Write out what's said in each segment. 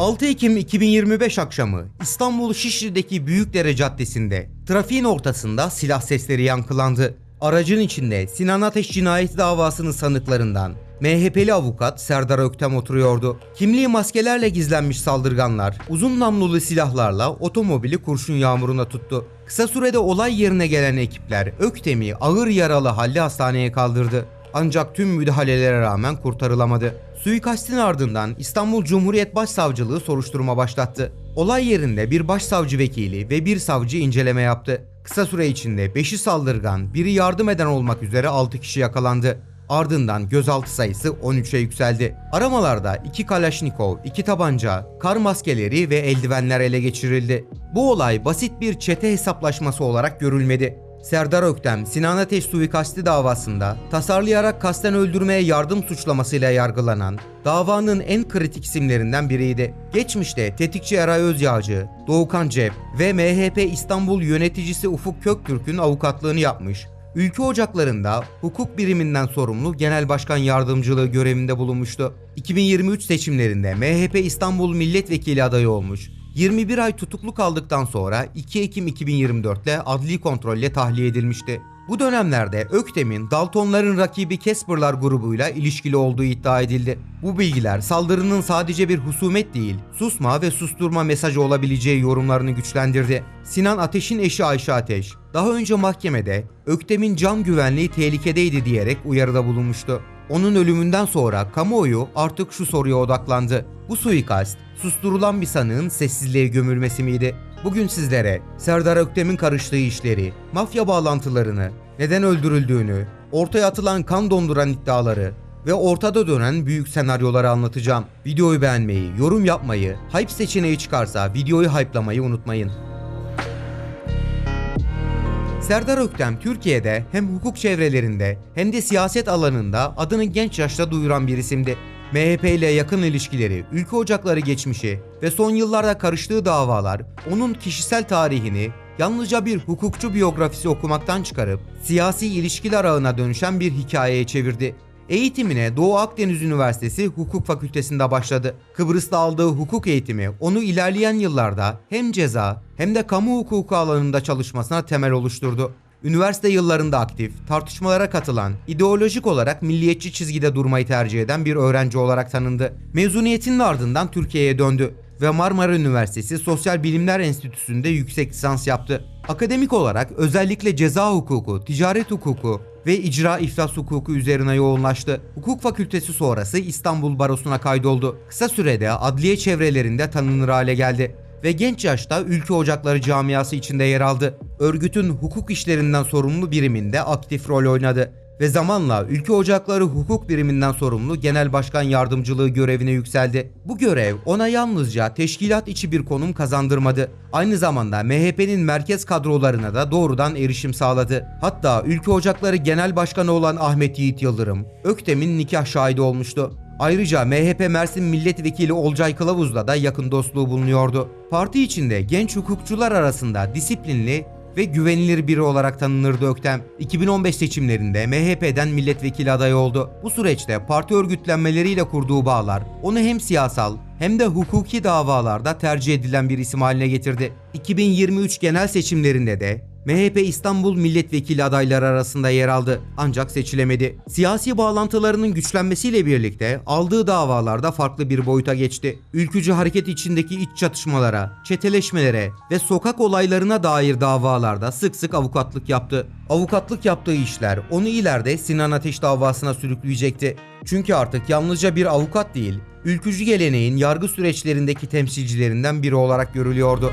6 Ekim 2025 akşamı İstanbul Şişli'deki Büyükdere Caddesi'nde trafiğin ortasında silah sesleri yankılandı. Aracın içinde Sinan Ateş cinayeti davasının sanıklarından MHP'li avukat Serdar Öktem oturuyordu. Kimliği maskelerle gizlenmiş saldırganlar uzun namlulu silahlarla otomobili kurşun yağmuruna tuttu. Kısa sürede olay yerine gelen ekipler Öktem'i ağır yaralı halde hastaneye kaldırdı. Ancak tüm müdahalelere rağmen kurtarılamadı. Suikastin ardından İstanbul Cumhuriyet Başsavcılığı soruşturma başlattı. Olay yerinde bir başsavcı vekili ve bir savcı inceleme yaptı. Kısa süre içinde 5'i saldırgan, biri yardım eden olmak üzere 6 kişi yakalandı. Ardından gözaltı sayısı 13'e yükseldi. Aramalarda 2 Kalaşnikov, 2 tabanca, kar maskeleri ve eldivenler ele geçirildi. Bu olay basit bir çete hesaplaşması olarak görülmedi. Serdar Öktem, Sinan Ateş suikasti davasında tasarlayarak kasten öldürmeye yardım suçlamasıyla yargılanan davanın en kritik isimlerinden biriydi. Geçmişte tetikçi Eray Özyağcı, Doğukan Cep ve MHP İstanbul yöneticisi Ufuk Köktürk'ün avukatlığını yapmış. Ülke ocaklarında hukuk biriminden sorumlu genel başkan yardımcılığı görevinde bulunmuştu. 2023 seçimlerinde MHP İstanbul milletvekili adayı olmuş. 21 ay tutuklu kaldıktan sonra 2 Ekim 2024'te adli kontrolle tahliye edilmişti. Bu dönemlerde Öktem'in Daltonların rakibi Casper'lar grubuyla ilişkili olduğu iddia edildi. Bu bilgiler saldırının sadece bir husumet değil, susma ve susturma mesajı olabileceği yorumlarını güçlendirdi. Sinan Ateş'in eşi Ayşe Ateş, daha önce mahkemede Öktem'in can güvenliği tehlikedeydi diyerek uyarıda bulunmuştu. Onun ölümünden sonra kamuoyu artık şu soruya odaklandı. Bu suikast susturulan bir sanığın sessizliğe gömülmesi miydi? Bugün sizlere Serdar Öktem'in karıştığı işleri, mafya bağlantılarını, neden öldürüldüğünü, ortaya atılan kan donduran iddiaları ve ortada dönen büyük senaryoları anlatacağım. Videoyu beğenmeyi, yorum yapmayı, hype seçeneği çıkarsa videoyu hype'lamayı unutmayın. Serdar Öktem Türkiye'de hem hukuk çevrelerinde hem de siyaset alanında adını genç yaşta duyuran bir isimdi. MHP ile yakın ilişkileri, ülke ocakları geçmişi ve son yıllarda karıştığı davalar onun kişisel tarihini yalnızca bir hukukçu biyografisi okumaktan çıkarıp siyasi ilişkiler ağına dönüşen bir hikayeye çevirdi. Eğitimine Doğu Akdeniz Üniversitesi Hukuk Fakültesinde başladı. Kıbrıs'ta aldığı hukuk eğitimi onu ilerleyen yıllarda hem ceza hem de kamu hukuku alanında çalışmasına temel oluşturdu. Üniversite yıllarında aktif, tartışmalara katılan, ideolojik olarak milliyetçi çizgide durmayı tercih eden bir öğrenci olarak tanındı. Mezuniyetinin ardından Türkiye'ye döndü ve Marmara Üniversitesi Sosyal Bilimler Enstitüsü'nde yüksek lisans yaptı. Akademik olarak özellikle ceza hukuku, ticaret hukuku ve icra iflas hukuku üzerine yoğunlaştı. Hukuk fakültesi sonrası İstanbul Barosu'na kaydoldu. Kısa sürede adliye çevrelerinde tanınır hale geldi ve genç yaşta Ülke Ocakları camiası içinde yer aldı. Örgütün hukuk işlerinden sorumlu biriminde aktif rol oynadı ve zamanla Ülke Ocakları Hukuk Biriminden sorumlu Genel Başkan Yardımcılığı görevine yükseldi. Bu görev ona yalnızca teşkilat içi bir konum kazandırmadı. Aynı zamanda MHP'nin merkez kadrolarına da doğrudan erişim sağladı. Hatta Ülke Ocakları Genel Başkanı olan Ahmet Yiğit Yıldırım, Öktem'in nikah şahidi olmuştu. Ayrıca MHP Mersin Milletvekili Olcay Kılavuz'la da yakın dostluğu bulunuyordu. Parti içinde genç hukukçular arasında disiplinli ve güvenilir biri olarak tanınırdı Öktem. 2015 seçimlerinde MHP'den milletvekili adayı oldu. Bu süreçte parti örgütlenmeleriyle kurduğu bağlar onu hem siyasal hem de hukuki davalarda tercih edilen bir isim haline getirdi. 2023 genel seçimlerinde de MHP İstanbul milletvekili adayları arasında yer aldı ancak seçilemedi. Siyasi bağlantılarının güçlenmesiyle birlikte aldığı davalarda farklı bir boyuta geçti. Ülkücü hareket içindeki iç çatışmalara, çeteleşmelere ve sokak olaylarına dair davalarda sık sık avukatlık yaptı. Avukatlık yaptığı işler onu ileride Sinan Ateş davasına sürükleyecekti. Çünkü artık yalnızca bir avukat değil, ülkücü geleneğin yargı süreçlerindeki temsilcilerinden biri olarak görülüyordu.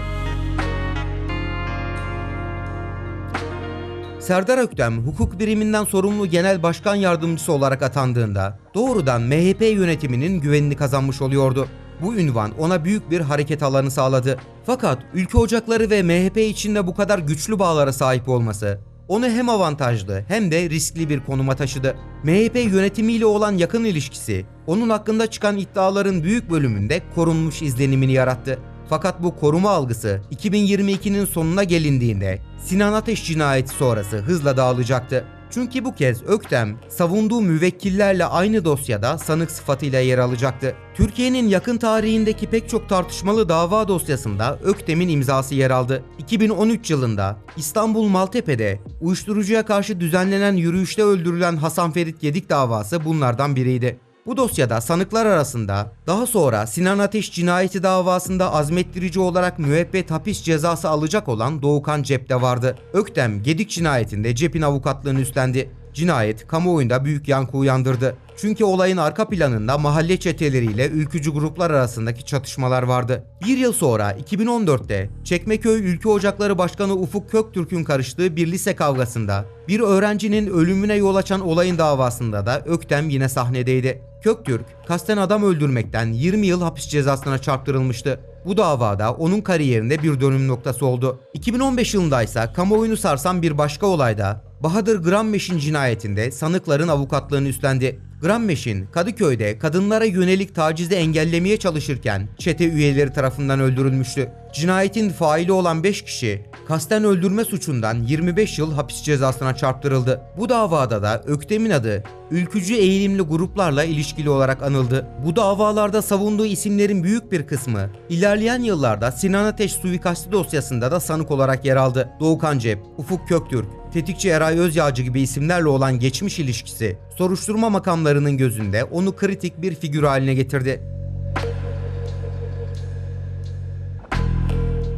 Serdar Öktem hukuk biriminden sorumlu genel başkan yardımcısı olarak atandığında doğrudan MHP yönetiminin güvenini kazanmış oluyordu. Bu ünvan ona büyük bir hareket alanı sağladı. Fakat ülke ocakları ve MHP içinde bu kadar güçlü bağlara sahip olması onu hem avantajlı hem de riskli bir konuma taşıdı. MHP yönetimiyle olan yakın ilişkisi onun hakkında çıkan iddiaların büyük bölümünde korunmuş izlenimini yarattı. Fakat bu koruma algısı 2022'nin sonuna gelindiğinde Sinan Ateş cinayeti sonrası hızla dağılacaktı. Çünkü bu kez Öktem savunduğu müvekkillerle aynı dosyada sanık sıfatıyla yer alacaktı. Türkiye'nin yakın tarihindeki pek çok tartışmalı dava dosyasında Öktem'in imzası yer aldı. 2013 yılında İstanbul Maltepe'de uyuşturucuya karşı düzenlenen yürüyüşte öldürülen Hasan Ferit Gedik davası bunlardan biriydi. Bu dosyada sanıklar arasında daha sonra Sinan Ateş cinayeti davasında azmettirici olarak müebbet hapis cezası alacak olan Doğukan Cep de vardı. Öktem Gedik cinayetinde Cep'in avukatlığını üstlendi. Cinayet kamuoyunda büyük yankı uyandırdı. Çünkü olayın arka planında mahalle çeteleriyle ülkücü gruplar arasındaki çatışmalar vardı. Bir yıl sonra 2014'te Çekmeköy Ülke Ocakları Başkanı Ufuk Köktürk'ün karıştığı bir lise kavgasında bir öğrencinin ölümüne yol açan olayın davasında da Öktem yine sahnedeydi. Köktürk, kasten adam öldürmekten 20 yıl hapis cezasına çarptırılmıştı. Bu davada onun kariyerinde bir dönüm noktası oldu. 2015 yılında ise kamuoyunu sarsan bir başka olayda Bahadır Grammeş'in cinayetinde sanıkların avukatlığını üstlendi. Grammeş'in Kadıköy'de kadınlara yönelik tacizi engellemeye çalışırken çete üyeleri tarafından öldürülmüştü. Cinayetin faili olan 5 kişi kasten öldürme suçundan 25 yıl hapis cezasına çarptırıldı. Bu davada da Öktem'in adı ülkücü eğilimli gruplarla ilişkili olarak anıldı. Bu davalarda savunduğu isimlerin büyük bir kısmı ilerleyen yıllarda Sinan Ateş suikasti dosyasında da sanık olarak yer aldı. Doğukan Cep, Ufuk Köktürk, Tetikçi Eray Özyağcı gibi isimlerle olan geçmiş ilişkisi soruşturma makamlarının gözünde onu kritik bir figür haline getirdi.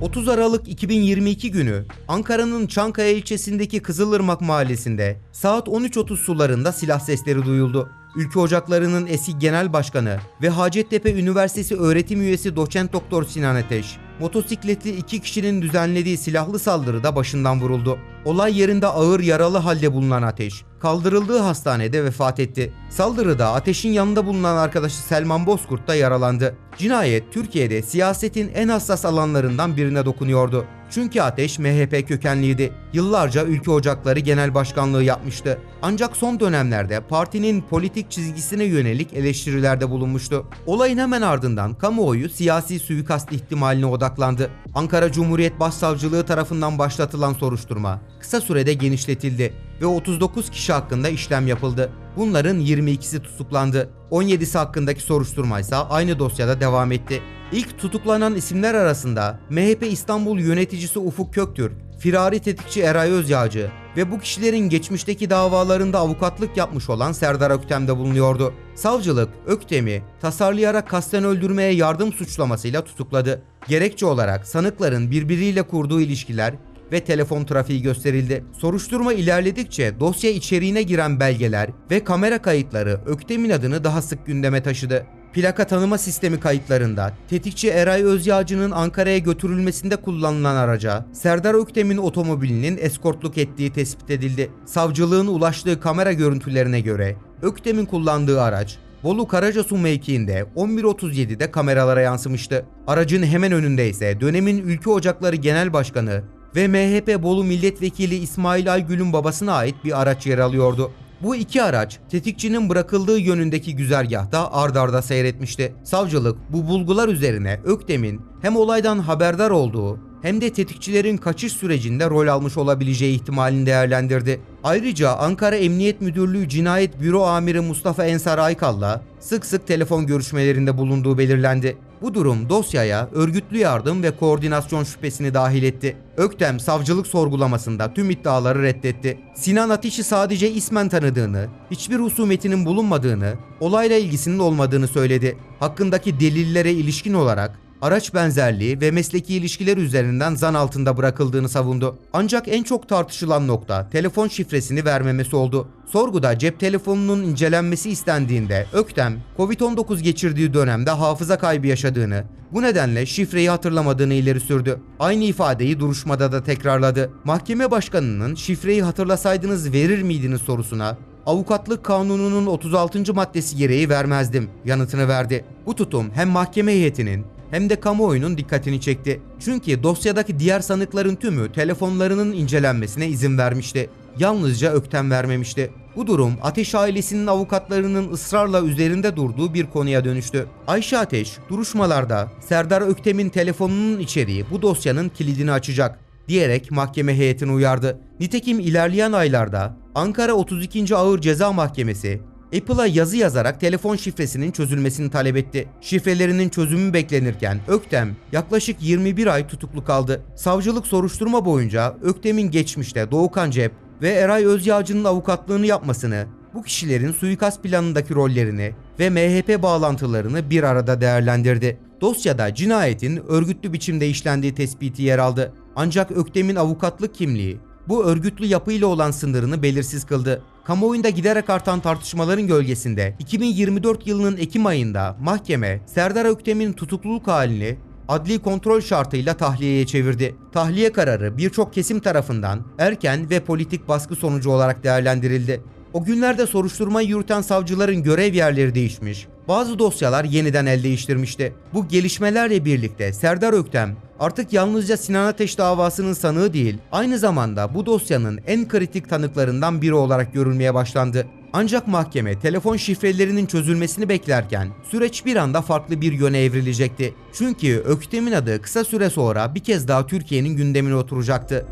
30 Aralık 2022 günü Ankara'nın Çankaya ilçesindeki Kızılırmak mahallesinde saat 13.30 sularında silah sesleri duyuldu. Ülke Ocakları'nın eski genel başkanı ve Hacettepe Üniversitesi öğretim üyesi doçent doktor Sinan Ateş, motosikletli iki kişinin düzenlediği silahlı saldırıda başından vuruldu. Olay yerinde ağır yaralı halde bulunan Ateş, kaldırıldığı hastanede vefat etti. Saldırıda Ateş'in yanında bulunan arkadaşı Selman Bozkurt da yaralandı. Cinayet Türkiye'de siyasetin en hassas alanlarından birine dokunuyordu. Çünkü Ateş MHP kökenliydi. Yıllarca Ülke Ocakları Genel Başkanlığı yapmıştı. Ancak son dönemlerde partinin politik çizgisine yönelik eleştirilerde bulunmuştu. Olayın hemen ardından kamuoyu siyasi suikast ihtimaline odaklandı. Ankara Cumhuriyet Başsavcılığı tarafından başlatılan soruşturma kısa sürede genişletildi ve 39 kişi hakkında işlem yapıldı. Bunların 22'si tutuklandı. 17'si hakkındaki soruşturma ise aynı dosyada devam etti. İlk tutuklanan isimler arasında MHP İstanbul yöneticisi Ufuk Köktürk, firari tetikçi Eray Özyağcı ve bu kişilerin geçmişteki davalarında avukatlık yapmış olan Serdar Öktem de bulunuyordu. Savcılık Öktem'i tasarlayarak kasten öldürmeye yardım suçlamasıyla tutukladı. Gerekçe olarak sanıkların birbiriyle kurduğu ilişkiler ve telefon trafiği gösterildi. Soruşturma ilerledikçe dosya içeriğine giren belgeler ve kamera kayıtları Öktem'in adını daha sık gündeme taşıdı. Plaka tanıma sistemi kayıtlarında tetikçi Eray Özyağcı'nın Ankara'ya götürülmesinde kullanılan araca Serdar Öktem'in otomobilinin eskortluk ettiği tespit edildi. Savcılığın ulaştığı kamera görüntülerine göre Öktem'in kullandığı araç Bolu Karacasu mevkiinde 11.37'de kameralara yansımıştı. Aracın hemen önünde ise dönemin Ülke Ocakları Genel Başkanı ve MHP Bolu Milletvekili İsmail Aygül'ün babasına ait bir araç yer alıyordu. Bu iki araç tetikçinin bırakıldığı yönündeki güzergahta ard arda seyretmişti. Savcılık bu bulgular üzerine Öktem'in hem olaydan haberdar olduğu hem de tetikçilerin kaçış sürecinde rol almış olabileceği ihtimalini değerlendirdi. Ayrıca Ankara Emniyet Müdürlüğü Cinayet Büro Amiri Mustafa Ensar Aykal'la sık sık telefon görüşmelerinde bulunduğu belirlendi. Bu durum dosyaya örgütlü yardım ve koordinasyon şüphesini dahil etti. Öktem savcılık sorgulamasında tüm iddiaları reddetti. Sinan Ateş'i sadece ismen tanıdığını, hiçbir husumetinin bulunmadığını, olayla ilgisinin olmadığını söyledi. Hakkındaki delillere ilişkin olarak araç benzerliği ve mesleki ilişkiler üzerinden zan altında bırakıldığını savundu. Ancak en çok tartışılan nokta telefon şifresini vermemesi oldu. Sorguda cep telefonunun incelenmesi istendiğinde Öktem, Covid-19 geçirdiği dönemde hafıza kaybı yaşadığını, bu nedenle şifreyi hatırlamadığını ileri sürdü. Aynı ifadeyi duruşmada da tekrarladı. Mahkeme başkanının şifreyi hatırlasaydınız verir miydiniz sorusuna avukatlık kanununun 36. maddesi gereği vermezdim yanıtını verdi. Bu tutum hem mahkeme heyetinin hem de kamuoyunun dikkatini çekti. Çünkü dosyadaki diğer sanıkların tümü telefonlarının incelenmesine izin vermişti. Yalnızca Öktem vermemişti. Bu durum Ateş ailesinin avukatlarının ısrarla üzerinde durduğu bir konuya dönüştü. Ayşe Ateş duruşmalarda Serdar Öktem'in telefonunun içeriği bu dosyanın kilidini açacak diyerek mahkeme heyetini uyardı. Nitekim ilerleyen aylarda Ankara 32. Ağır Ceza Mahkemesi Apple'a yazı yazarak telefon şifresinin çözülmesini talep etti. Şifrelerinin çözümü beklenirken Öktem yaklaşık 21 ay tutuklu kaldı. Savcılık soruşturma boyunca Öktem'in geçmişte Doğukan Cep ve Eray Özyağcı'nın avukatlığını yapmasını, bu kişilerin suikast planındaki rollerini ve MHP bağlantılarını bir arada değerlendirdi. Dosyada cinayetin örgütlü biçimde işlendiği tespiti yer aldı. Ancak Öktem'in avukatlık kimliği bu örgütlü yapıyla olan sınırını belirsiz kıldı. Kamuoyunda giderek artan tartışmaların gölgesinde 2024 yılının Ekim ayında mahkeme Serdar Öktem'in tutukluluk halini adli kontrol şartıyla tahliyeye çevirdi. Tahliye kararı birçok kesim tarafından erken ve politik baskı sonucu olarak değerlendirildi. O günlerde soruşturma yürüten savcıların görev yerleri değişmiş, bazı dosyalar yeniden el değiştirmişti. Bu gelişmelerle birlikte Serdar Öktem artık yalnızca Sinan Ateş davasının sanığı değil, aynı zamanda bu dosyanın en kritik tanıklarından biri olarak görülmeye başlandı. Ancak mahkeme telefon şifrelerinin çözülmesini beklerken süreç bir anda farklı bir yöne evrilecekti. Çünkü Öktem'in adı kısa süre sonra bir kez daha Türkiye'nin gündemine oturacaktı.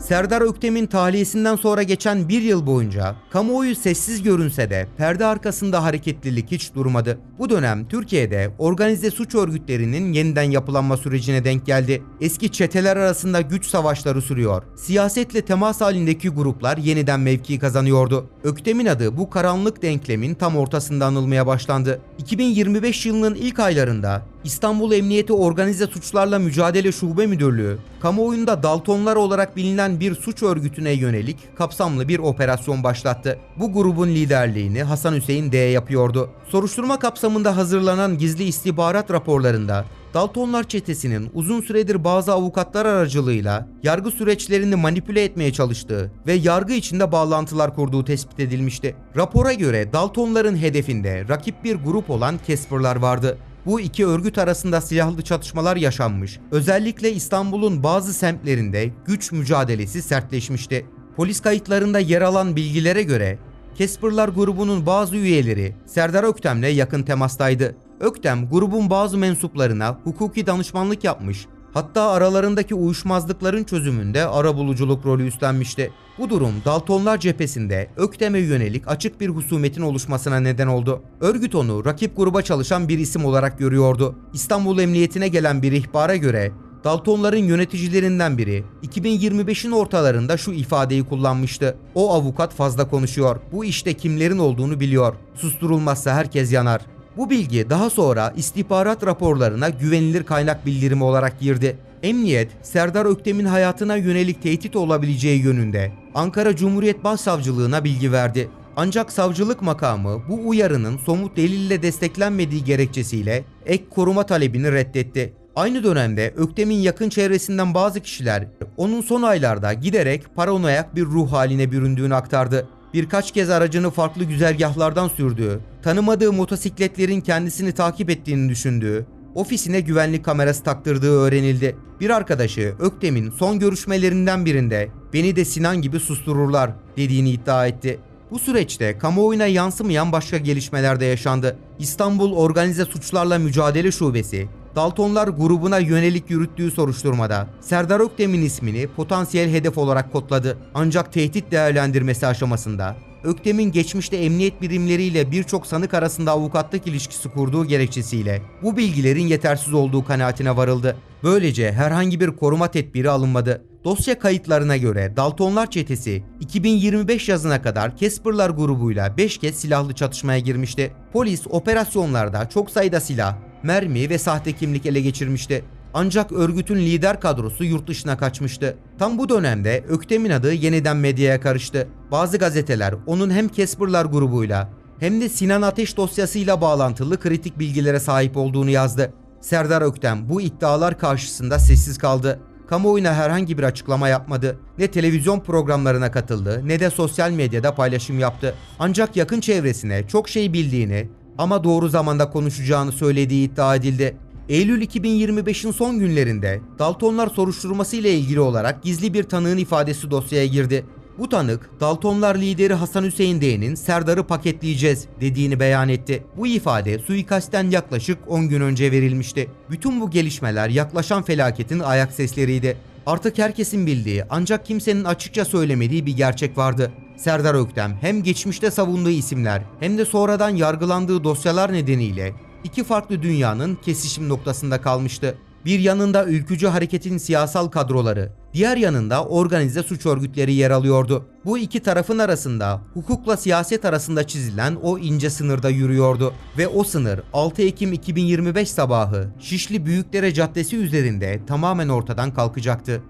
Serdar Öktem'in tahliyesinden sonra geçen bir yıl boyunca kamuoyu sessiz görünse de perde arkasında hareketlilik hiç durmadı. Bu dönem Türkiye'de organize suç örgütlerinin yeniden yapılanma sürecine denk geldi. Eski çeteler arasında güç savaşları sürüyor. Siyasetle temas halindeki gruplar yeniden mevki kazanıyordu. Öktem'in adı bu karanlık denklemin tam ortasında anılmaya başlandı. 2025 yılının ilk aylarında İstanbul Emniyeti Organize Suçlarla Mücadele Şube Müdürlüğü, kamuoyunda Daltonlar olarak bilinen bir suç örgütüne yönelik kapsamlı bir operasyon başlattı. Bu grubun liderliğini Hasan Hüseyin D yapıyordu. Soruşturma kapsamında hazırlanan gizli istihbarat raporlarında Daltonlar çetesinin uzun süredir bazı avukatlar aracılığıyla yargı süreçlerini manipüle etmeye çalıştığı ve yargı içinde bağlantılar kurduğu tespit edilmişti. Rapora göre Daltonların hedefinde rakip bir grup olan Casper'lar vardı. Bu iki örgüt arasında silahlı çatışmalar yaşanmış. Özellikle İstanbul'un bazı semtlerinde güç mücadelesi sertleşmişti. Polis kayıtlarında yer alan bilgilere göre Casper'lar grubunun bazı üyeleri Serdar Öktem'le yakın temastaydı. Öktem grubun bazı mensuplarına hukuki danışmanlık yapmış. Hatta aralarındaki uyuşmazlıkların çözümünde arabuluculuk rolü üstlenmişti. Bu durum Daltonlar cephesinde Öktem'e yönelik açık bir husumetin oluşmasına neden oldu. Örgüt onu rakip gruba çalışan bir isim olarak görüyordu. İstanbul Emniyetine gelen bir ihbara göre Daltonların yöneticilerinden biri 2025'in ortalarında şu ifadeyi kullanmıştı. O avukat fazla konuşuyor. Bu işte kimlerin olduğunu biliyor. Susturulmazsa herkes yanar. Bu bilgi daha sonra istihbarat raporlarına güvenilir kaynak bildirimi olarak girdi. Emniyet, Serdar Öktem'in hayatına yönelik tehdit olabileceği yönünde Ankara Cumhuriyet Başsavcılığına bilgi verdi. Ancak savcılık makamı bu uyarının somut delille desteklenmediği gerekçesiyle ek koruma talebini reddetti. Aynı dönemde Öktem'in yakın çevresinden bazı kişiler onun son aylarda giderek paranoyak bir ruh haline büründüğünü aktardı. Birkaç kez aracını farklı güzergahlardan sürdüğü, tanımadığı motosikletlerin kendisini takip ettiğini düşündüğü, ofisine güvenlik kamerası taktırdığı öğrenildi. Bir arkadaşı Öktem'in son görüşmelerinden birinde beni de Sinan gibi sustururlar dediğini iddia etti. Bu süreçte kamuoyuna yansımayan başka gelişmeler de yaşandı. İstanbul Organize Suçlarla Mücadele Şubesi, Daltonlar grubuna yönelik yürüttüğü soruşturmada Serdar Öktem'in ismini potansiyel hedef olarak kodladı. Ancak tehdit değerlendirmesi aşamasında Öktem'in geçmişte emniyet birimleriyle birçok sanık arasında avukatlık ilişkisi kurduğu gerekçesiyle bu bilgilerin yetersiz olduğu kanaatine varıldı. Böylece herhangi bir koruma tedbiri alınmadı. Dosya kayıtlarına göre Daltonlar çetesi 2025 yazına kadar Casper'lar grubuyla 5 kez silahlı çatışmaya girmişti. Polis operasyonlarda çok sayıda silah, mermi ve sahte kimlik ele geçirmişti. Ancak örgütün lider kadrosu yurt dışına kaçmıştı. Tam bu dönemde Öktem'in adı yeniden medyaya karıştı. Bazı gazeteler onun hem Casper'lar grubuyla hem de Sinan Ateş dosyasıyla bağlantılı kritik bilgilere sahip olduğunu yazdı. Serdar Öktem bu iddialar karşısında sessiz kaldı. Kamuoyuna herhangi bir açıklama yapmadı. Ne televizyon programlarına katıldı ne de sosyal medyada paylaşım yaptı. Ancak yakın çevresine çok şey bildiğini ama doğru zamanda konuşacağını söylediği iddia edildi. Eylül 2025'in son günlerinde Daltonlar soruşturması ile ilgili olarak gizli bir tanığın ifadesi dosyaya girdi. Bu tanık, Daltonlar lideri Hasan Hüseyin D'nin Serdar'ı paketleyeceğiz dediğini beyan etti. Bu ifade suikastten yaklaşık 10 gün önce verilmişti. Bütün bu gelişmeler yaklaşan felaketin ayak sesleriydi. Artık herkesin bildiği ancak kimsenin açıkça söylemediği bir gerçek vardı. Serdar Öktem hem geçmişte savunduğu isimler hem de sonradan yargılandığı dosyalar nedeniyle iki farklı dünyanın kesişim noktasında kalmıştı. Bir yanında ülkücü hareketin siyasal kadroları, diğer yanında organize suç örgütleri yer alıyordu. Bu iki tarafın arasında hukukla siyaset arasında çizilen o ince sınırda yürüyordu ve o sınır 6 Ekim 2025 sabahı Şişli Büyükdere Caddesi üzerinde tamamen ortadan kalkacaktı.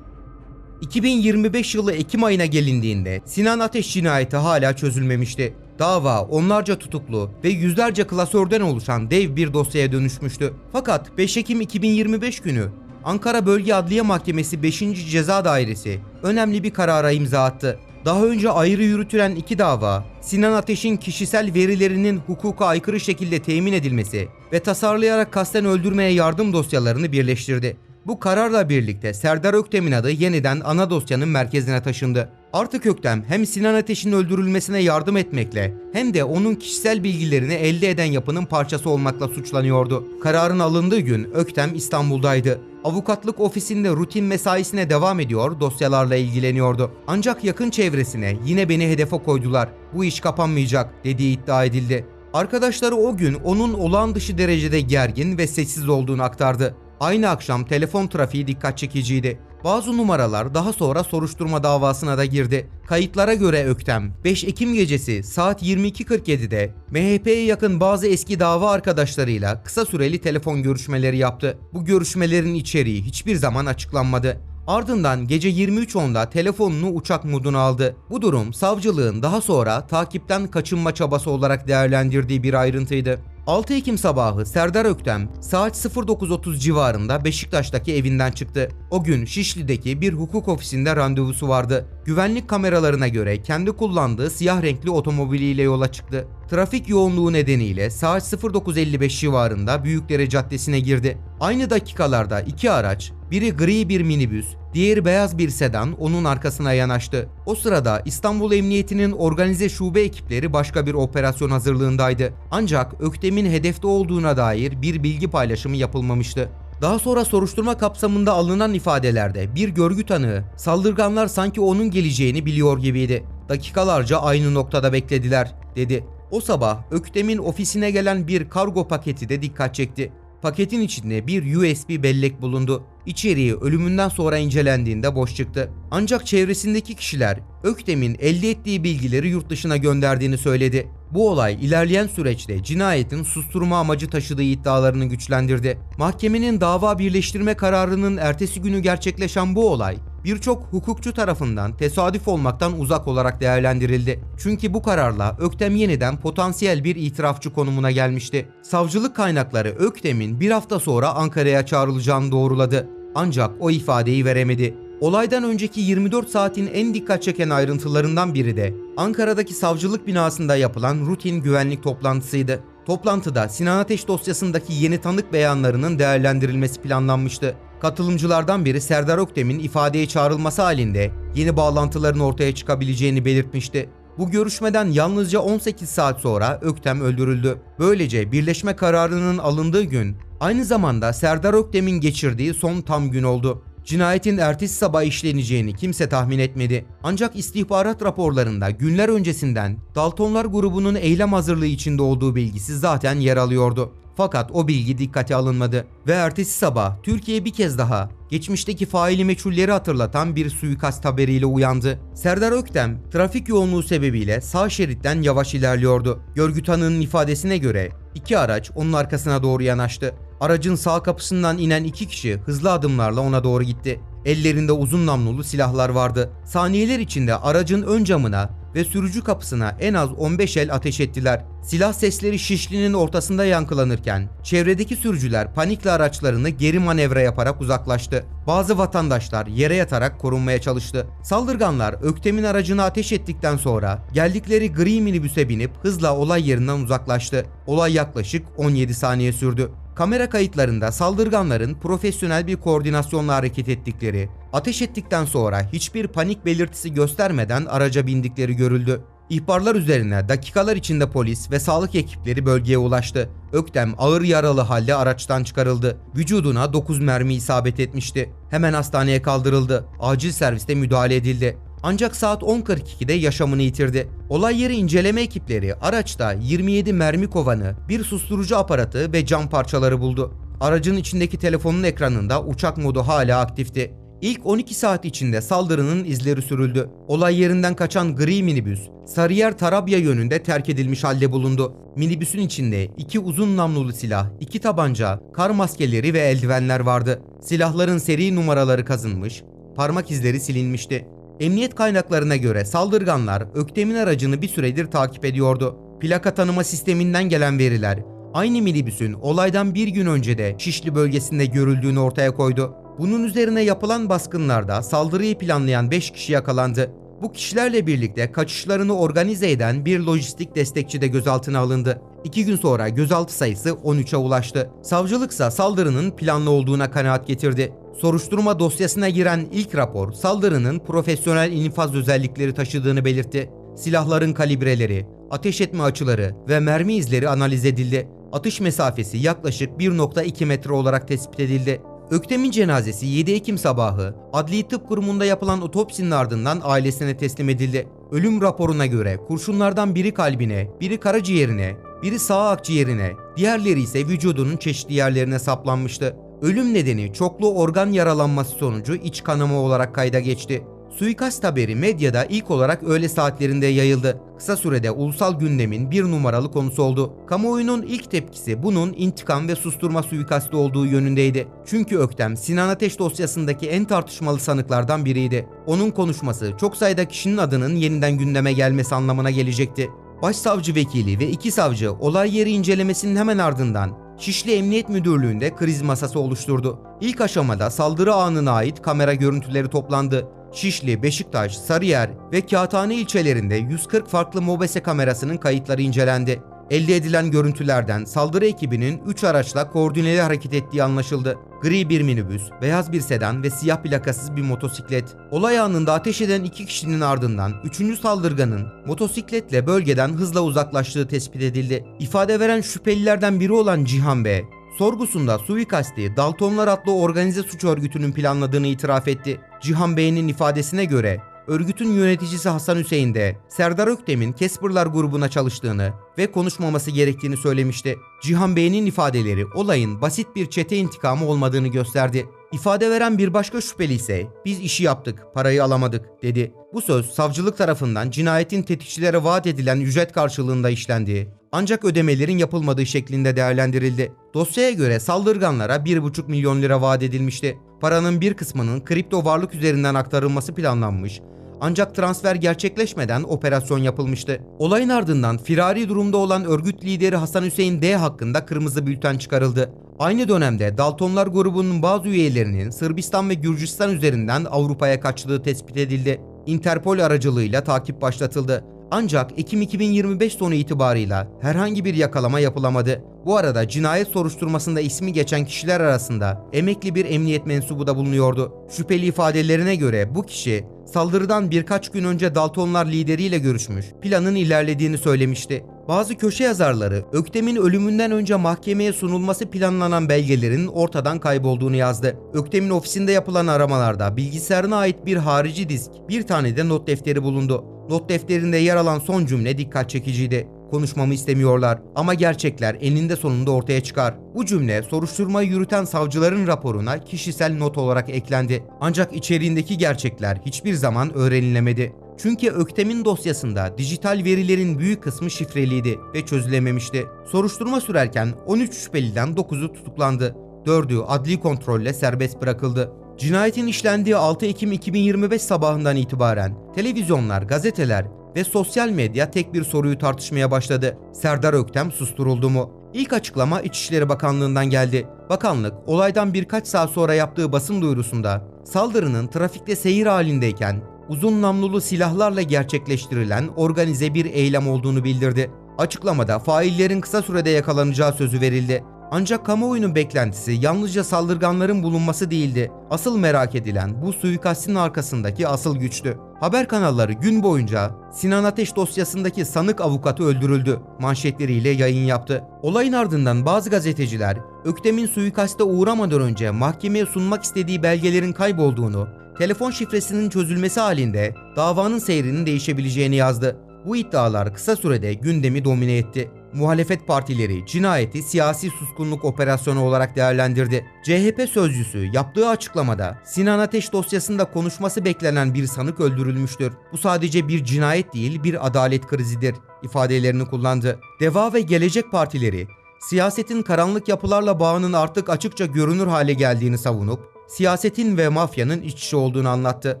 2025 yılı Ekim ayına gelindiğinde Sinan Ateş cinayeti hala çözülmemişti. Dava onlarca tutuklu ve yüzlerce klasörden oluşan dev bir dosyaya dönüşmüştü. Fakat 5 Ekim 2025 günü Ankara Bölge Adliye Mahkemesi 5. Ceza Dairesi önemli bir karara imza attı. Daha önce ayrı yürütülen iki dava, Sinan Ateş'in kişisel verilerinin hukuka aykırı şekilde temin edilmesi ve tasarlayarak kasten öldürmeye yardım dosyalarını birleştirdi. Bu kararla birlikte Serdar Öktem'in adı yeniden ana dosyanın merkezine taşındı. Artık Öktem hem Sinan Ateş'in öldürülmesine yardım etmekle hem de onun kişisel bilgilerini elde eden yapının parçası olmakla suçlanıyordu. Kararın alındığı gün Öktem İstanbul'daydı. Avukatlık ofisinde rutin mesaisine devam ediyor, dosyalarla ilgileniyordu. Ancak yakın çevresine yine beni hedefe koydular. Bu iş kapanmayacak dediği iddia edildi. Arkadaşları o gün onun olağan dışı derecede gergin ve sessiz olduğunu aktardı. Aynı akşam telefon trafiği dikkat çekiciydi. Bazı numaralar daha sonra soruşturma davasına da girdi. Kayıtlara göre Öktem 5 Ekim gecesi saat 22.47'de MHP'ye yakın bazı eski dava arkadaşlarıyla kısa süreli telefon görüşmeleri yaptı. Bu görüşmelerin içeriği hiçbir zaman açıklanmadı. Ardından gece 23.10'da telefonunu uçak moduna aldı. Bu durum savcılığın daha sonra takipten kaçınma çabası olarak değerlendirdiği bir ayrıntıydı. 6 Ekim sabahı Serdar Öktem saat 09.30 civarında Beşiktaş'taki evinden çıktı. O gün Şişli'deki bir hukuk ofisinde randevusu vardı. Güvenlik kameralarına göre kendi kullandığı siyah renkli otomobiliyle yola çıktı. Trafik yoğunluğu nedeniyle saat 09.55 civarında Büyükdere Caddesi'ne girdi. Aynı dakikalarda iki araç, biri gri bir minibüs, diğeri beyaz bir sedan onun arkasına yanaştı. O sırada İstanbul Emniyeti'nin organize şube ekipleri başka bir operasyon hazırlığındaydı. Ancak Öktem'in hedefte olduğuna dair bir bilgi paylaşımı yapılmamıştı. Daha sonra soruşturma kapsamında alınan ifadelerde bir görgü tanığı saldırganlar sanki onun geleceğini biliyor gibiydi. Dakikalarca aynı noktada beklediler dedi. O sabah Öktem'in ofisine gelen bir kargo paketi de dikkat çekti. Paketin içinde bir USB bellek bulundu. İçeriği ölümünden sonra incelendiğinde boş çıktı. Ancak çevresindeki kişiler Öktem'in elde ettiği bilgileri yurt dışına gönderdiğini söyledi. Bu olay ilerleyen süreçte cinayetin susturma amacı taşıdığı iddialarını güçlendirdi. Mahkemenin dava birleştirme kararının ertesi günü gerçekleşen bu olay birçok hukukçu tarafından tesadüf olmaktan uzak olarak değerlendirildi. Çünkü bu kararla Öktem yeniden potansiyel bir itirafçı konumuna gelmişti. Savcılık kaynakları Öktem'in bir hafta sonra Ankara'ya çağrılacağını doğruladı. Ancak o ifadeyi veremedi. Olaydan önceki 24 saatin en dikkat çeken ayrıntılarından biri de Ankara'daki savcılık binasında yapılan rutin güvenlik toplantısıydı. Toplantıda Sinan Ateş dosyasındaki yeni tanık beyanlarının değerlendirilmesi planlanmıştı. Katılımcılardan biri Serdar Öktem'in ifadeye çağrılması halinde yeni bağlantıların ortaya çıkabileceğini belirtmişti. Bu görüşmeden yalnızca 18 saat sonra Öktem öldürüldü. Böylece birleşme kararının alındığı gün aynı zamanda Serdar Öktem'in geçirdiği son tam gün oldu. Cinayetin ertesi sabah işleneceğini kimse tahmin etmedi. Ancak istihbarat raporlarında günler öncesinden Daltonlar grubunun eylem hazırlığı içinde olduğu bilgisi zaten yer alıyordu. Fakat o bilgi dikkate alınmadı ve ertesi sabah Türkiye bir kez daha geçmişteki faili meçhulleri hatırlatan bir suikast haberiyle uyandı. Serdar Öktem trafik yoğunluğu sebebiyle sağ şeritten yavaş ilerliyordu. Görgü tanığının ifadesine göre iki araç onun arkasına doğru yanaştı. Aracın sağ kapısından inen iki kişi hızlı adımlarla ona doğru gitti. Ellerinde uzun namlulu silahlar vardı. Saniyeler içinde aracın ön camına ve sürücü kapısına en az 15 el ateş ettiler. Silah sesleri Şişli'nin ortasında yankılanırken çevredeki sürücüler panikle araçlarını geri manevra yaparak uzaklaştı. Bazı vatandaşlar yere yatarak korunmaya çalıştı. Saldırganlar Öktem'in aracına ateş ettikten sonra geldikleri gri minibüse binip hızla olay yerinden uzaklaştı. Olay yaklaşık 17 saniye sürdü. Kamera kayıtlarında saldırganların profesyonel bir koordinasyonla hareket ettikleri, ateş ettikten sonra hiçbir panik belirtisi göstermeden araca bindikleri görüldü. İhbarlar üzerine dakikalar içinde polis ve sağlık ekipleri bölgeye ulaştı. Öktem ağır yaralı halde araçtan çıkarıldı. Vücuduna 9 mermi isabet etmişti. Hemen hastaneye kaldırıldı. Acil serviste müdahale edildi. Ancak saat 10.42'de yaşamını yitirdi. Olay yeri inceleme ekipleri araçta 27 mermi kovanı, bir susturucu aparatı ve cam parçaları buldu. Aracın içindeki telefonun ekranında uçak modu hala aktifti. İlk 12 saat içinde saldırının izleri sürüldü. Olay yerinden kaçan gri minibüs, Sarıyer Tarabya yönünde terk edilmiş halde bulundu. Minibüsün içinde iki uzun namlulu silah, iki tabanca, kar maskeleri ve eldivenler vardı. Silahların seri numaraları kazınmış, parmak izleri silinmişti. Emniyet kaynaklarına göre saldırganlar Öktem'in aracını bir süredir takip ediyordu. Plaka tanıma sisteminden gelen veriler aynı minibüsün olaydan bir gün önce de Şişli bölgesinde görüldüğünü ortaya koydu. Bunun üzerine yapılan baskınlarda saldırıyı planlayan 5 kişi yakalandı. Bu kişilerle birlikte kaçışlarını organize eden bir lojistik destekçi de gözaltına alındı. İki gün sonra gözaltı sayısı 13'e ulaştı. Savcılıksa saldırının planlı olduğuna kanaat getirdi. Soruşturma dosyasına giren ilk rapor saldırının profesyonel infaz özellikleri taşıdığını belirtti. Silahların kalibreleri, ateş etme açıları ve mermi izleri analiz edildi. Atış mesafesi yaklaşık 1.2 metre olarak tespit edildi. Öktem'in cenazesi 7 Ekim sabahı Adli Tıp Kurumu'nda yapılan otopsinin ardından ailesine teslim edildi. Ölüm raporuna göre kurşunlardan biri kalbine, biri karaciğerine, biri sağ akciğerine, diğerleri ise vücudunun çeşitli yerlerine saplanmıştı. Ölüm nedeni çoklu organ yaralanması sonucu iç kanama olarak kayda geçti. Suikast haberi medyada ilk olarak öğle saatlerinde yayıldı. Kısa sürede ulusal gündemin bir numaralı konusu oldu. Kamuoyunun ilk tepkisi bunun intikam ve susturma suikastı olduğu yönündeydi. Çünkü Öktem Sinan Ateş dosyasındaki en tartışmalı sanıklardan biriydi. Onun konuşması çok sayıda kişinin adının yeniden gündeme gelmesi anlamına gelecekti. Başsavcı vekili ve iki savcı olay yeri incelemesinin hemen ardından Şişli Emniyet Müdürlüğü'nde kriz masası oluşturdu. İlk aşamada saldırı anına ait kamera görüntüleri toplandı. Şişli, Beşiktaş, Sarıyer ve Kağıthane ilçelerinde 140 farklı MOBESE kamerasının kayıtları incelendi. Elde edilen görüntülerden saldırı ekibinin 3 araçla koordineli hareket ettiği anlaşıldı. Gri bir minibüs, beyaz bir sedan ve siyah plakasız bir motosiklet. Olay anında ateş eden iki kişinin ardından 3. saldırganın motosikletle bölgeden hızla uzaklaştığı tespit edildi. İfade veren şüphelilerden biri olan Cihan B. Sorgusunda suikasti Daltonlar adlı organize suç örgütünün planladığını itiraf etti. Cihan Bey'in ifadesine göre örgütün yöneticisi Hasan Hüseyin de Serdar Öktem'in Casper'lar grubuna çalıştığını ve konuşmaması gerektiğini söylemişti. Cihan Bey'in ifadeleri olayın basit bir çete intikamı olmadığını gösterdi. İfade veren bir başka şüpheli ise biz işi yaptık, parayı alamadık dedi. Bu söz savcılık tarafından cinayetin tetikçilere vaat edilen ücret karşılığında işlendiği ancak ödemelerin yapılmadığı şeklinde değerlendirildi. Dosyaya göre saldırganlara 1,5 milyon lira vaat edilmişti. Paranın bir kısmının kripto varlık üzerinden aktarılması planlanmış ancak transfer gerçekleşmeden operasyon yapılmıştı. Olayın ardından firari durumda olan örgüt lideri Hasan Hüseyin D hakkında kırmızı bülten çıkarıldı. Aynı dönemde Daltonlar grubunun bazı üyelerinin Sırbistan ve Gürcistan üzerinden Avrupa'ya kaçtığı tespit edildi. Interpol aracılığıyla takip başlatıldı. Ancak Ekim 2025 sonu itibarıyla herhangi bir yakalama yapılamadı. Bu arada cinayet soruşturmasında ismi geçen kişiler arasında emekli bir emniyet mensubu da bulunuyordu. Şüpheli ifadelerine göre bu kişi saldırıdan birkaç gün önce Daltonlar lideriyle görüşmüş, planın ilerlediğini söylemişti. Bazı köşe yazarları Öktem'in ölümünden önce mahkemeye sunulması planlanan belgelerin ortadan kaybolduğunu yazdı. Öktem'in ofisinde yapılan aramalarda bilgisayarına ait bir harici disk, bir tane de not defteri bulundu. Not defterinde yer alan son cümle dikkat çekiciydi. Konuşmamı istemiyorlar ama gerçekler eninde sonunda ortaya çıkar. Bu cümle soruşturmayı yürüten savcıların raporuna kişisel not olarak eklendi. Ancak içeriğindeki gerçekler hiçbir zaman öğrenilemedi. Çünkü Öktem'in dosyasında dijital verilerin büyük kısmı şifreliydi ve çözülememişti. Soruşturma sürerken 13 şüpheliden 9'u tutuklandı. 4'ü adli kontrolle serbest bırakıldı. Cinayetin işlendiği 6 Ekim 2025 sabahından itibaren televizyonlar, gazeteler ve sosyal medya tek bir soruyu tartışmaya başladı. Serdar Öktem susturuldu mu? İlk açıklama İçişleri Bakanlığı'ndan geldi. Bakanlık olaydan birkaç saat sonra yaptığı basın duyurusunda saldırının trafikte seyir halindeyken uzun namlulu silahlarla gerçekleştirilen organize bir eylem olduğunu bildirdi. Açıklamada faillerin kısa sürede yakalanacağı sözü verildi. Ancak kamuoyunun beklentisi yalnızca saldırganların bulunması değildi. Asıl merak edilen bu suikastin arkasındaki asıl güçtü. Haber kanalları gün boyunca Sinan Ateş dosyasındaki sanık avukatı öldürüldü manşetleriyle yayın yaptı. Olayın ardından bazı gazeteciler Öktem'in suikaste uğramadan önce mahkemeye sunmak istediği belgelerin kaybolduğunu, telefon şifresinin çözülmesi halinde davanın seyrinin değişebileceğini yazdı. Bu iddialar kısa sürede gündemi domine etti. Muhalefet partileri cinayeti siyasi suskunluk operasyonu olarak değerlendirdi. CHP sözcüsü yaptığı açıklamada Sinan Ateş dosyasında konuşması beklenen bir sanık öldürülmüştür. Bu sadece bir cinayet değil bir adalet krizidir ifadelerini kullandı. Deva ve Gelecek partileri siyasetin karanlık yapılarla bağının artık açıkça görünür hale geldiğini savunup siyasetin ve mafyanın iç içe olduğunu anlattı.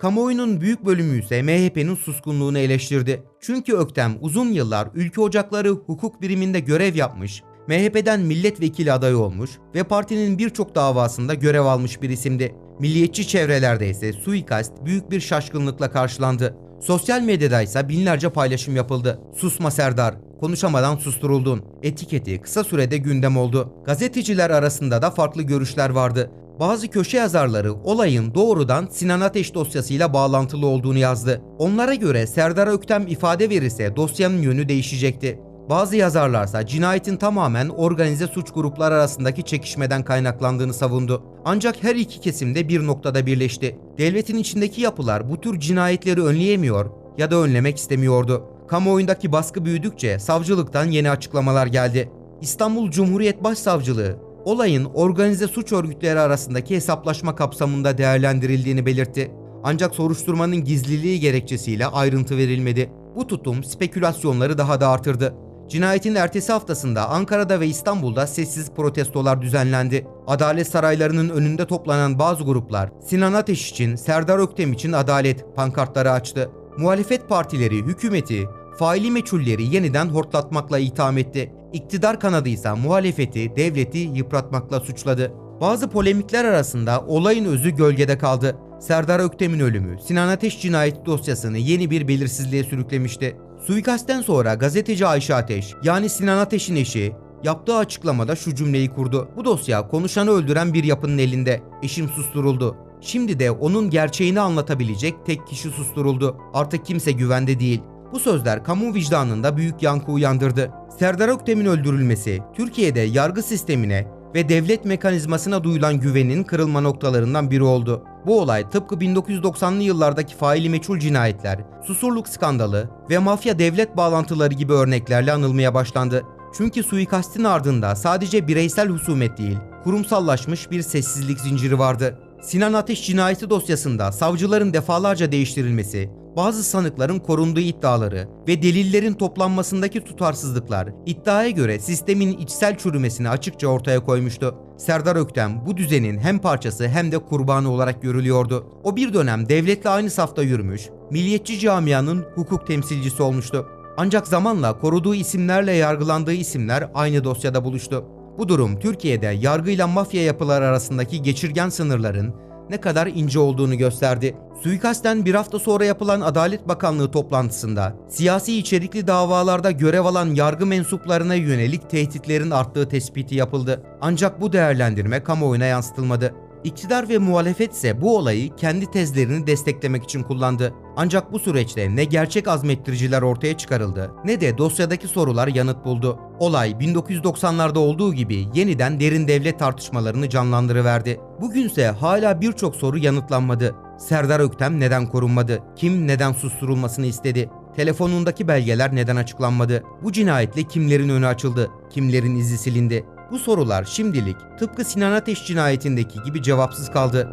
Kamuoyunun büyük bölümü ise MHP'nin suskunluğunu eleştirdi. Çünkü Öktem uzun yıllar Ülke Ocakları hukuk biriminde görev yapmış, MHP'den milletvekili adayı olmuş ve partinin birçok davasında görev almış bir isimdi. Milliyetçi çevrelerde ise suikast büyük bir şaşkınlıkla karşılandı. Sosyal medyada ise binlerce paylaşım yapıldı. Susma Serdar, konuşamadan susturuldun. Etiketi kısa sürede gündem oldu. Gazeteciler arasında da farklı görüşler vardı. Bazı köşe yazarları olayın doğrudan Sinan Ateş dosyasıyla bağlantılı olduğunu yazdı. Onlara göre Serdar Öktem ifade verirse dosyanın yönü değişecekti. Bazı yazarlarsa cinayetin tamamen organize suç grupları arasındaki çekişmeden kaynaklandığını savundu. Ancak her iki kesimde bir noktada birleşti. Devletin içindeki yapılar bu tür cinayetleri önleyemiyor ya da önlemek istemiyordu. Kamuoyundaki baskı büyüdükçe savcılıktan yeni açıklamalar geldi. İstanbul Cumhuriyet Başsavcılığı olayın organize suç örgütleri arasındaki hesaplaşma kapsamında değerlendirildiğini belirtti. Ancak soruşturmanın gizliliği gerekçesiyle ayrıntı verilmedi. Bu tutum spekülasyonları daha da artırdı. Cinayetin ertesi haftasında Ankara'da ve İstanbul'da sessiz protestolar düzenlendi. Adalet saraylarının önünde toplanan bazı gruplar Sinan Ateş için, Serdar Öktem için adalet pankartları açtı. Muhalefet partileri hükümeti, faili meçhulleri yeniden hortlatmakla itham etti. İktidar kanadı ise muhalefeti, devleti yıpratmakla suçladı. Bazı polemikler arasında olayın özü gölgede kaldı. Serdar Öktem'in ölümü Sinan Ateş cinayeti dosyasını yeni bir belirsizliğe sürüklemişti. Suikastten sonra gazeteci Ayşe Ateş yani Sinan Ateş'in eşi yaptığı açıklamada şu cümleyi kurdu. Bu dosya konuşanı öldüren bir yapının elinde. Eşim susturuldu. Şimdi de onun gerçeğini anlatabilecek tek kişi susturuldu. Artık kimse güvende değil. Bu sözler kamu vicdanında büyük yankı uyandırdı. Serdar Öktem'in öldürülmesi Türkiye'de yargı sistemine ve devlet mekanizmasına duyulan güvenin kırılma noktalarından biri oldu. Bu olay tıpkı 1990'lı yıllardaki faili meçhul cinayetler, susurluk skandalı ve mafya devlet bağlantıları gibi örneklerle anılmaya başlandı. Çünkü suikastin ardında sadece bireysel husumet değil, kurumsallaşmış bir sessizlik zinciri vardı. Sinan Ateş cinayeti dosyasında savcıların defalarca değiştirilmesi, bazı sanıkların korunduğu iddiaları ve delillerin toplanmasındaki tutarsızlıklar iddiaya göre sistemin içsel çürümesini açıkça ortaya koymuştu. Serdar Öktem bu düzenin hem parçası hem de kurbanı olarak görülüyordu. O bir dönem devletle aynı safta yürümüş, milliyetçi camianın hukuk temsilcisi olmuştu. Ancak zamanla koruduğu isimlerle yargılandığı isimler aynı dosyada buluştu. Bu durum Türkiye'de yargıyla mafya yapılar arasındaki geçirgen sınırların ne kadar ince olduğunu gösterdi. Suikasten bir hafta sonra yapılan Adalet Bakanlığı toplantısında siyasi içerikli davalarda görev alan yargı mensuplarına yönelik tehditlerin arttığı tespiti yapıldı. Ancak bu değerlendirme kamuoyuna yansıtılmadı. İktidar ve muhalefet ise bu olayı kendi tezlerini desteklemek için kullandı. Ancak bu süreçte ne gerçek azmettiriciler ortaya çıkarıldı ne de dosyadaki sorular yanıt buldu. Olay 1990'larda olduğu gibi yeniden derin devlet tartışmalarını canlandırıverdi. Bugünse hala birçok soru yanıtlanmadı. Serdar Öktem neden korunmadı? Kim neden susturulmasını istedi? Telefonundaki belgeler neden açıklanmadı? Bu cinayetle kimlerin önü açıldı? Kimlerin izi silindi? Bu sorular şimdilik tıpkı Sinan Ateş cinayetindeki gibi cevapsız kaldı.